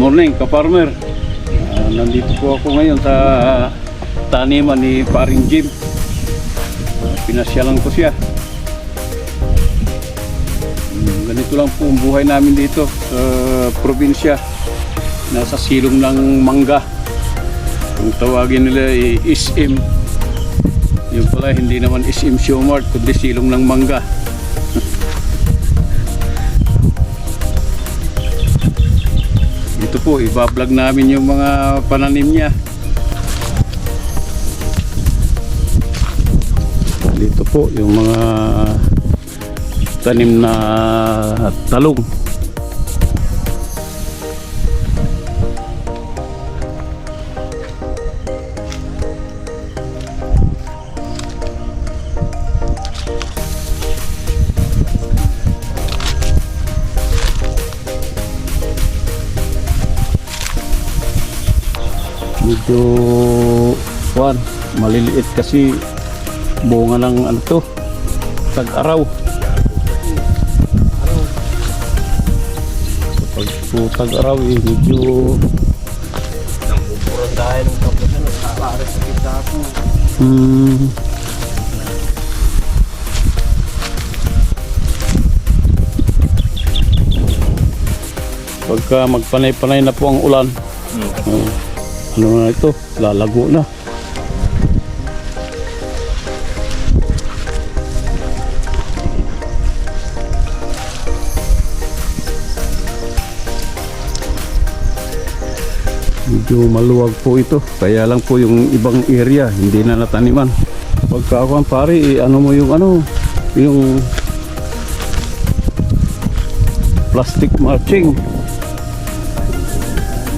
morning, ka-farmer. Ah, nandito po ako ngayon sa taniman ni Paring Jim. Ah, pinasyalan ko siya. Hmm, ganito lang po ang buhay namin dito sa probinsya. Nasa silong ng mangga. Kung tawagin nila ay SM. Yung pala hindi naman SM Showmart kundi silong ng mangga. Ito po, ibablog namin yung mga pananim niya. Dito po, yung mga tanim na talong. Medyo kuan maliliit kasi bunga ng ano to tag-araw. Kapag po tag-araw eh medyo Purang dahil ng tapos na nagkakaara sa kita ako. hmm, pagka magpanay-panay na po ang ulan. Oh, ano na ito? Lalago na. Medyo maluwag po ito. Kaya lang po yung ibang area hindi na nataniman. Pagka ako pare eh, ano mo yung ano yung plastic mulching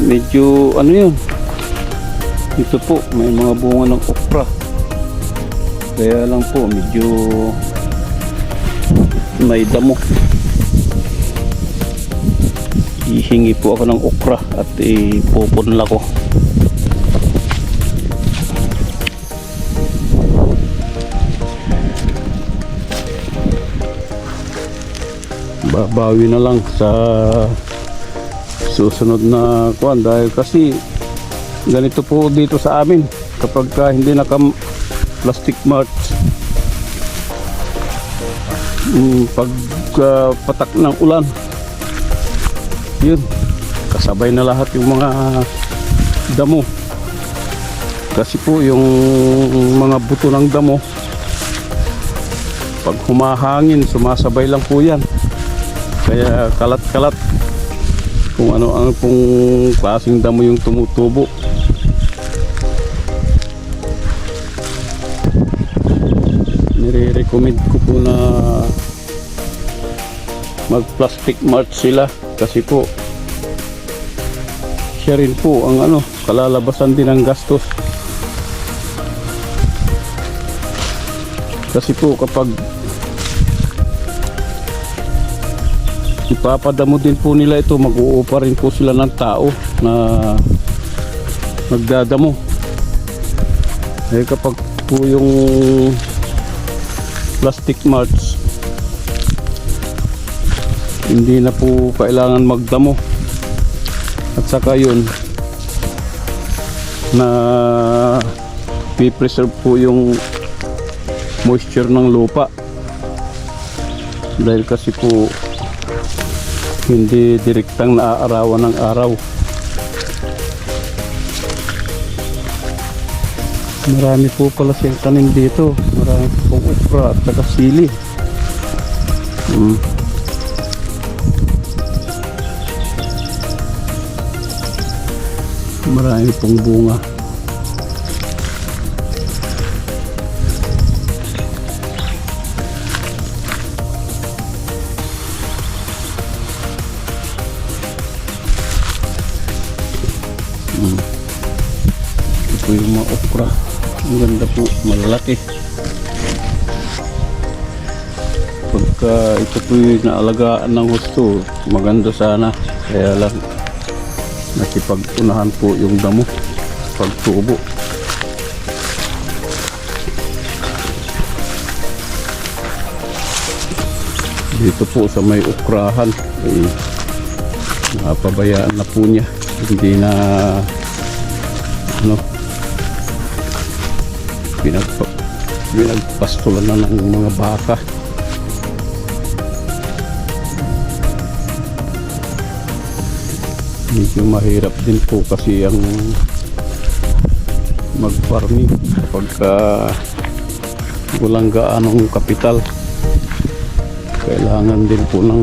medyo ano yun ito po may mga bunga ng okra kaya lang po medyo may damo. Hihingi po ako ng okra at ipupunla ko babawi na lang sa susunod na kuan dahil kasi ganito po dito sa amin kapag ka hindi naka plastic mulch mm, pag ah, patak ng ulan. Yun kasabay na lahat yung mga damo. Kasi po yung mga buto ng damo pag humahangin sumasabay lang po yan. Kaya kalat-kalat kung ano ang kung klaseng damo yung tumutubo nire-recommend ko po na mag plastic mulch sila kasi po siya rin po ang ano kalalabasan din ng gastos. Kasi po kapag ipapadamo din po nila ito mag-uupa rin po sila ng tao na magdadamo. Eh kapag po yung plastic mulch. Hindi na po kailangan magdamo. At saka yun na pipreserve po yung moisture ng lupa. Dahil kasi po hindi direktang naaarawan ng araw. Marami po pala siyang tanim dito pong okra at saka sili mm. marami pong bunga. Ito po yung mga okra ang ganda po malalaki pagka ito po yung naalagaan ng gusto maganda sana. Kaya lang nakipag-unahan po yung damo. Pagtubo. Dito po sa may ukrahan eh, napabayaan na po niya. Hindi na ano pinagpa, pinagpastulan na ng mga baka medyo mahirap din po kasi ang mag-farming kapag ah, walang gaanong kapital. Kailangan din po ng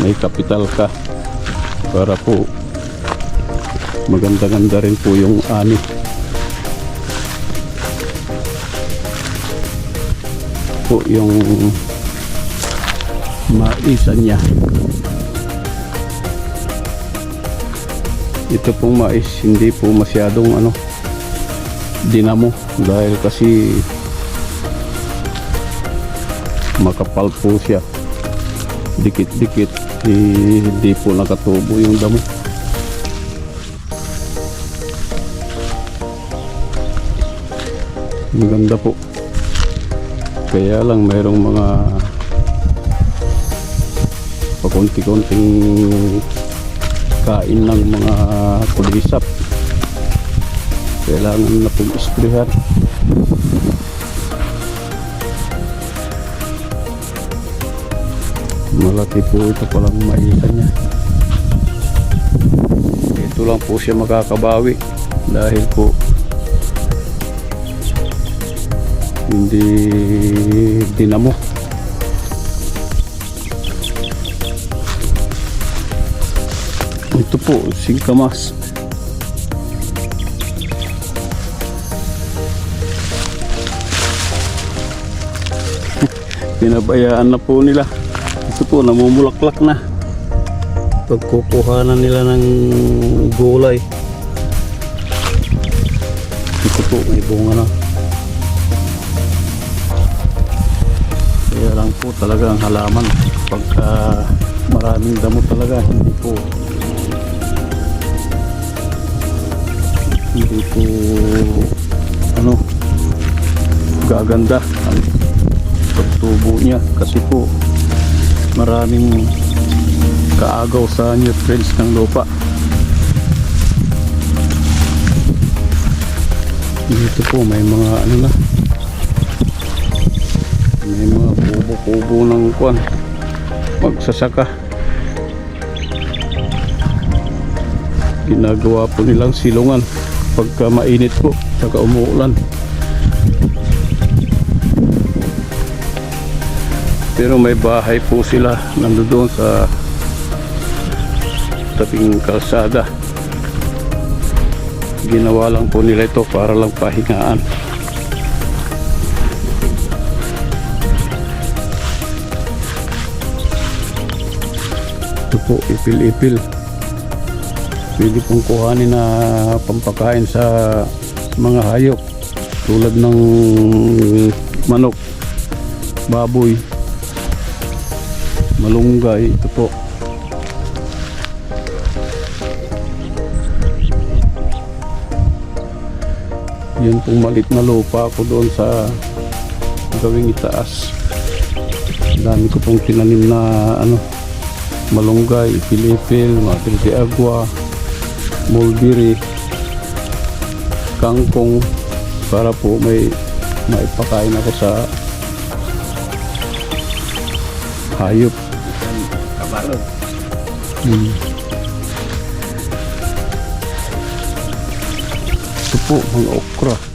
may kapital ka para po maganda-ganda rin po yung ani. Po yung maisa niya ito pong mais hindi po masyadong ano dinamo. Dahil kasi makapal po siya. Dikit-dikit hindi po nakatubo yung damo. Maganda po. Kaya lang mayroong mga pakunti-kunting kain ng mga kulisap kailangan na pong isprehan malaki po ito palang maisa niya. Ito lang po siya makakabawi dahil po hindi dinamo ito po singkamas pinabayaan na po nila. Ito po namumulaklak na. Pagkukuhanan nila ng gulay. Ito po may bunga na. Kaya lang po talaga ang halaman. Pagka maraming damo talaga hindi po hindi po ano? Gaganda ang pagtubo niya kasi po maraming kaagaw sa nutrients ng lupa. Dito po may mga ano na? May mga kubo-kubo ng kwan. Magsasaka. Ginagawa po nilang silungan pagka mainit po saka umuulan. Pero may bahay po sila nandoon sa tabing kalsada. Ginawa lang po nila ito para lang pahingaan. Ito po ipil-ipil pwede pong kuhanin na pampakain sa mga hayop tulad ng manok baboy malunggay ito po. Yun pong malit na lupa ko doon sa gawing itaas. Dami ko pong tinanim na ano malunggay, pilipil, de agua mulberry kangkong para po may maipakain ako sa hayop Kabarog. Hmm. Ito po, mga okra.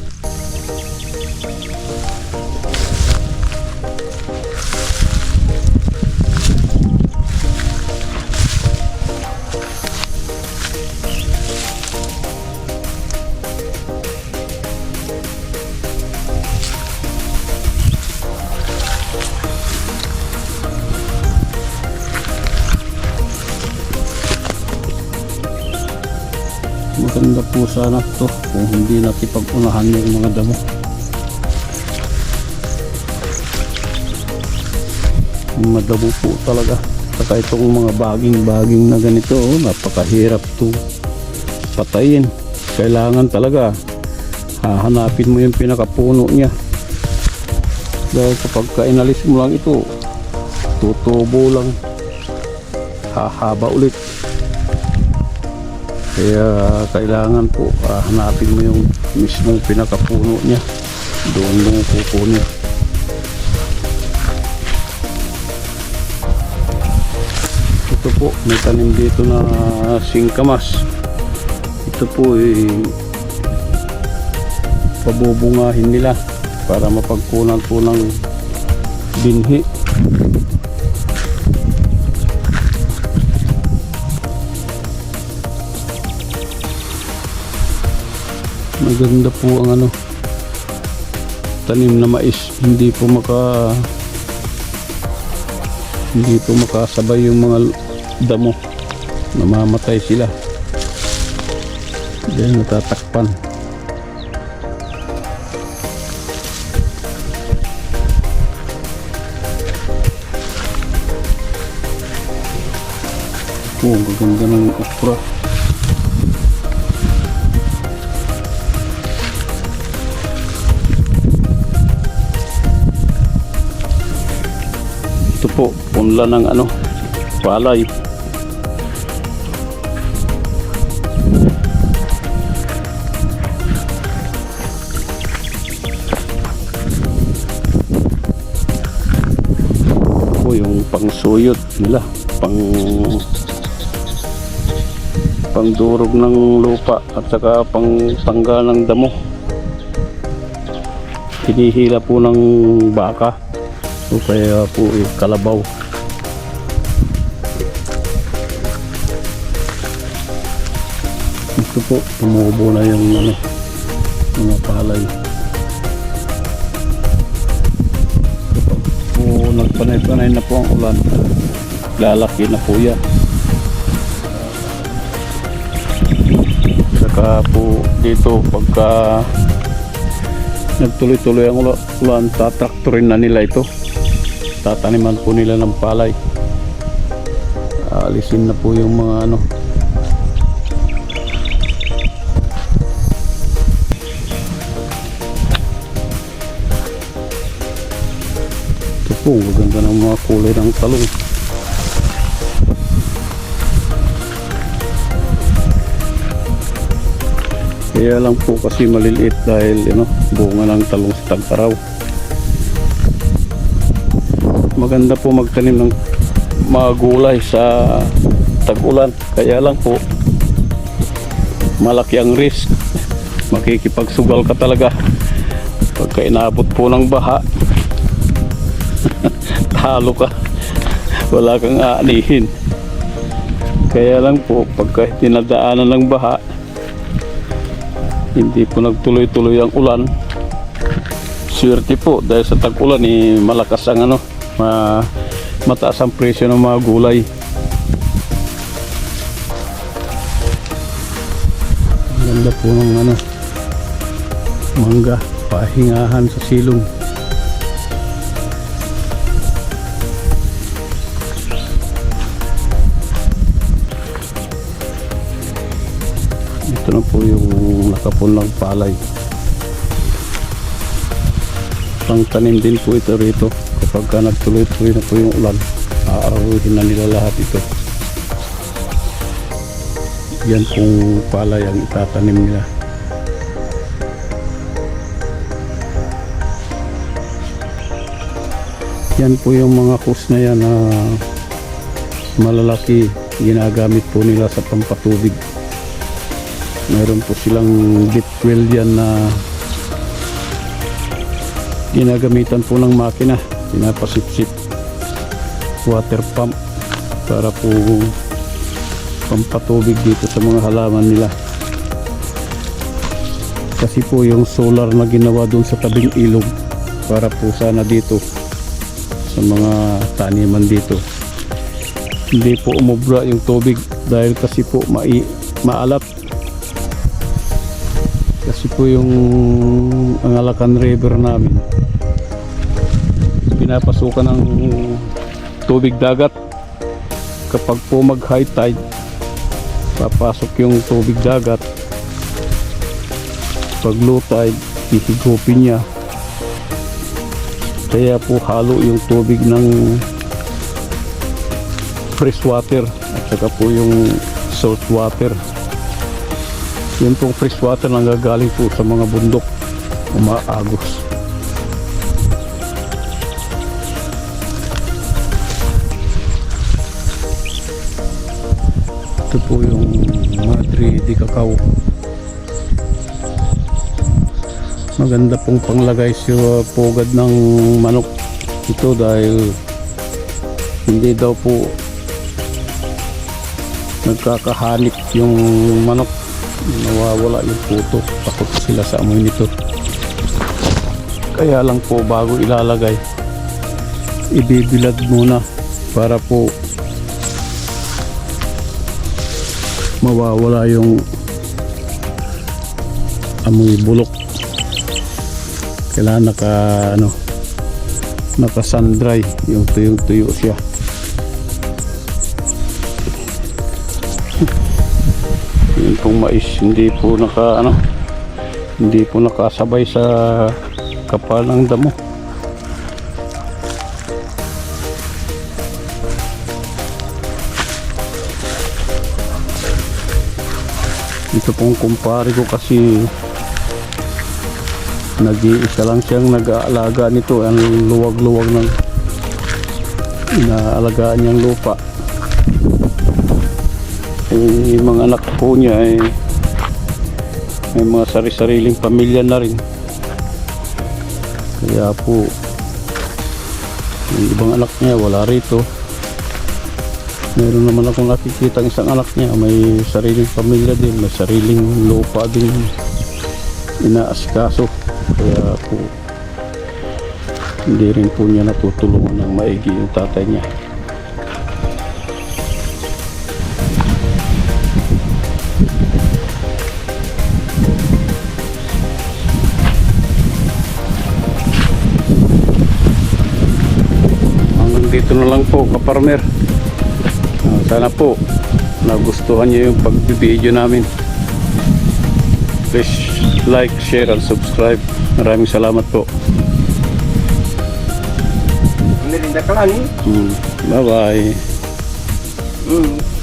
Sana to kung hindi nakipag-unahan yung mga damo. Madamo po talaga. Saka itong mga baging-baging na ganito, oh, napakahirap to patayin. Kailangan talaga hahanapin mo yung pinakapuno niya. Dahil kapag ka inalis mo lang ito, tutubo lang. Hahaba ulit. Kaya kailangan po ah, hanapin mo yung mismong pinakapuno niya. Doon mo kukunin. Ito po, may tanim dito na singkamas. Ito po ay pabubungahin nila para mapagkunan po ng binhi. Maganda po ang ano tanim na mais. Hindi po maka hindi po makasabay yung mga damo. Namamatay sila. Dahil natatakpan. Oh gaganda ng okra punla ng ano palay. Po yung pangsuyot nila pang pangdurog ng lupa at saka pang tanggal ng damo. Hinihila po ng baka. O kaya po eh, kalabaw ito po tumubo na yung ano mga palay. Po nagpanay-panay na po ang ulan. Lalaki na po yan. Saka po dito pagka nagtuloy-tuloy ang ula- ulan tatraktorin na nila ito. Tataniman po nila ng palay. Aalisin na po yung mga ano ito po maganda ng mga kulay ng talong. Kaya lang po kasi maliliit dahil ano, bunga ng talong sa tagtaraw maganda po magtanim ng mga gulay sa tag-ulan. Kaya lang po malaki ang risk. Makikipagsugal ka talaga pagka inaabot po ng baha talo ka. Wala kang aanihin. Kaya lang po pagka dinadaanan ng baha hindi po nagtuloy-tuloy ang ulan. Swerte po dahil sa tag-ulan eh, malakas ang ano ma mataas ang presyo ng mga gulay. Ganda po ng ano mangga pahingahan sa silong ito na po yung nakapulang palay. Pang tanim din po ito rito. Kapag ka nagtuloy-tuloy na po yung ulan aararuhin na nila lahat ito. Yan pong palay ang itatanim nila. Yan po yung mga kus na yan na malalaki ginagamit po nila sa pampatubig meron po silang deep well yan na ginagamitan po ng makina. Pinapasipsip water pump para po pampatubig dito sa mga halaman nila. Kasi po yung solar na ginawa doon sa tabing ilog para po sana dito sa mga taniman dito. Hindi po umubra yung tubig dahil kasi po mai, maalat po yung Angalakan River namin. Pinapasukan ng tubig dagat. Kapag po mag high tide papasok yung tubig dagat. Pag low tide hihigupin niya. Kaya po halo yung tubig ng fresh water at saka po yung salt water Yun pong fresh water na gagaling po sa mga bundok. Umaagos. Ito po yung Madre de Cacao. Maganda pong panglagay sa pugad ng manok ito dahil hindi daw po nagkakahanip yung manok nawawala yung puto. Takot sila sa amoy nito. Kaya lang po bago ilalagay ibibilad muna para po mawawala yung amoy bulok. Kailangan naka ano naka sun dry. Yung tuyong tuyo siya pong mais hindi po naka ano hindi po nakasabay sa kapal ng damo. Ito pong kumpare ko kasi nag-iisa lang siyang nag-aalaga nito ang luwag-luwag ng inaalagaan niyang lupa eh, yung mga anak po niya ay may mga sari-sariling pamilya na rin. Kaya po yung ibang anak niya wala rito. Meron naman akong nakikita ng isang anak niya may sariling pamilya din may sariling lupa din. Inaasikaso. Kaya po hindi rin po niya natutulungan ng maigi yung tatay niya dito na lang po kaparmer. Ah, sana po nagustuhan niyo yung pagbibideo namin. Please like, share and subscribe. Maraming salamat po. Merinda ka lang eh. Mm, bye bye Mm.